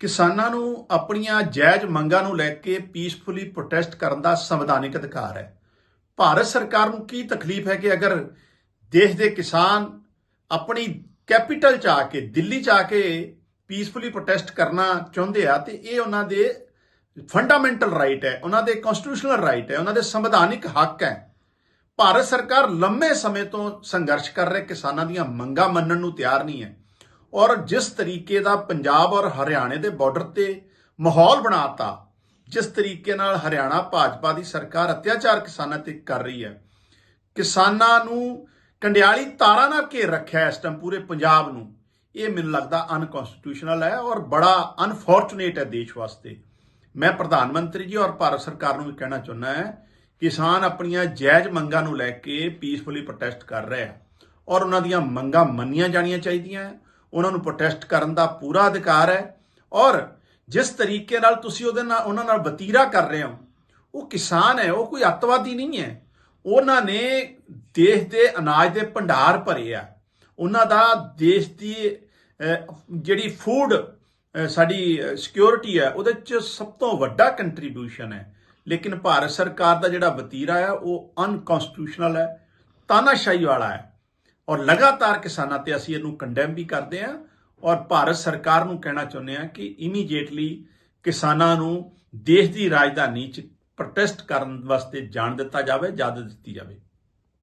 ਕਿਸਾਨਾਂ ਨੂੰ ਆਪਣੀਆਂ ਜਾਇਜ਼ ਮੰਗਾਂ ਨੂੰ ਲੈ ਕੇ ਪੀਸਫੁਲੀ ਪ੍ਰੋਟੈਸਟ ਕਰਨ ਦਾ ਸੰਵਿਧਾਨਿਕ ਅਧਿਕਾਰ ਹੈ। ਭਾਰਤ ਸਰਕਾਰ ਨੂੰ ਕੀ ਤਕਲੀਫ ਹੈ ਕਿ ਅਗਰ ਦੇਸ਼ ਦੇ ਕਿਸਾਨ ਆਪਣੀ ਕੈਪੀਟਲ ਚ ਆ ਕੇ, ਦਿੱਲੀ ਚ ਆ ਕੇ ਪੀਸਫੁਲੀ ਪ੍ਰੋਟੈਸਟ ਕਰਨਾ ਚਾਹੁੰਦੇ ਆ, ਤੇ ਇਹ ਉਹਨਾਂ ਦੇ ਫੰਡਾਮੈਂਟਲ ਰਾਈਟ ਹੈ, ਉਹਨਾਂ ਦੇ ਕਨਸਟੀਟਿਊਸ਼ਨਲ ਰਾਈਟ ਹੈ, ਉਹਨਾਂ ਦੇ ਸੰਵਿਧਾਨਿਕ ਹੱਕ ਹੈ। ਭਾਰਤ ਸਰਕਾਰ ਲੰਮੇ ਸਮੇਂ ਤੋਂ ਸੰਘਰਸ਼ ਕਰ ਰਹੇ ਕਿਸਾਨਾਂ ਦੀਆਂ ਮੰਗਾਂ ਮੰਨਣ ਨੂੰ ਤਿਆਰ ਨਹੀਂ ਹੈ। ਔਰ ਜਿਸ ਤਰੀਕੇ ਦਾ ਪੰਜਾਬ ਔਰ ਹਰਿਆਣੇ ਦੇ ਬਾਰਡਰ ਤੇ ਮਾਹੌਲ ਬਣਾਤਾ, ਜਿਸ ਤਰੀਕੇ ਨਾਲ ਹਰਿਆਣਾ ਭਾਜਪਾ ਦੀ ਸਰਕਾਰ ਅਤਿਆਚਾਰ ਕਿਸਾਨਾਂ ਤੇ ਕਰ ਰਹੀ ਹੈ, ਕਿਸਾਨਾਂ ਨੂੰ ਕੰਡਿਆਲੀ ਤਾਰਾਂ ਨਾਲ ਘੇਰ ਰੱਖਿਆ ਇਸ ਟਾਈਮ ਪੂਰੇ ਪੰਜਾਬ ਨੂੰ। ਇਹ ਮੈਨੂੰ ਲੱਗਦਾ ਅਨਕਨਸਟੀਟਿਊਸ਼ਨਲ ਹੈ ਔਰ ਬੜਾ ਅਨਫੋਰਚੂਨੇਟ ਹੈ ਦੇਸ਼ ਵਾਸਤੇ। ਮੈਂ ਪ੍ਰਧਾਨ ਮੰਤਰੀ ਜੀ ਔਰ ਭਾਰਤ ਸਰਕਾਰ ਨੂੰ ਵੀ ਕਹਿਣਾ ਚਾਹੁੰਦਾ ਹੈ ਕਿਸਾਨ ਆਪਣੀਆਂ ਜਾਇਜ਼ ਮੰਗਾਂ ਨੂੰ ਲੈ ਕੇ ਪੀਸਫੁਲੀ ਪ੍ਰੋਟੈਸਟ ਕਰ ਰਹੇ ਆ ਔਰ ਉਹਨਾਂ ਦੀਆਂ ਮੰਗਾਂ ਮੰਨੀਆਂ ਜਾਣੀਆਂ ਚਾਹੀਦੀਆਂ ਉਹਨਾਂ ਨੂੰ ਪ੍ਰੋਟੈਸਟ ਕਰਨ ਦਾ ਪੂਰਾ ਅਧਿਕਾਰ ਹੈ ਔਰ ਜਿਸ ਤਰੀਕੇ ਨਾਲ ਤੁਸੀਂ ਉਹਦੇ ਨਾਲ, ਉਹਨਾਂ ਨਾਲ ਵਤੀਰਾ ਕਰ ਰਹੇ ਹੋ, ਉਹ ਕਿਸਾਨ ਹੈ, ਉਹ ਕੋਈ ਅੱਤਵਾਦੀ ਨਹੀਂ ਹੈ। ਉਹਨਾਂ ਨੇ ਦੇਸ਼ ਦੇ ਅਨਾਜ ਦੇ ਭੰਡਾਰ ਭਰੇ ਆ। ਉਹਨਾਂ ਦਾ ਦੇਸ਼ ਦੀ ਜਿਹੜੀ ਫੂਡ ਸਾਡੀ ਸਿਕਿਉਰਿਟੀ ਹੈ, ਉਹਦੇ ਚ ਸਭ ਤੋਂ ਵੱਡਾ ਕੰਟਰੀਬਿਊਸ਼ਨ ਹੈ। ਲੇਕਿਨ ਭਾਰਤ ਸਰਕਾਰ ਦਾ ਜਿਹੜਾ ਵਤੀਰਾ ਹੈ, ਉਹ ਅਨਕਨਸਟੀਟਿਊਸ਼ਨਲ ਹੈ, ਤਾਨਾਸ਼ਾਹੀ ਵਾਲਾ ਹੈ। ਔਰ ਲਗਾਤਾਰ ਕਿਸਾਨਾਂ ਤੇ ਅਸੀਂ ਇਹਨੂੰ ਕੰਡੈਮ ਵੀ ਕਰਦੇ ਹਾਂ ਔਰ ਭਾਰਤ ਸਰਕਾਰ ਨੂੰ ਕਹਿਣਾ ਚਾਹੁੰਦੇ ਹਾਂ ਕਿ ਇਮੀਡੀਏਟਲੀ ਕਿਸਾਨਾਂ ਨੂੰ ਦੇਸ਼ ਦੀ ਰਾਜਧਾਨੀ 'ਚ ਪ੍ਰੋਟੈਸਟ ਕਰਨ ਵਾਸਤੇ ਜਾਣ ਦਿੱਤਾ ਜਾਵੇ, ਇਜਾਜ਼ਤ ਦਿੱਤੀ ਜਾਵੇ।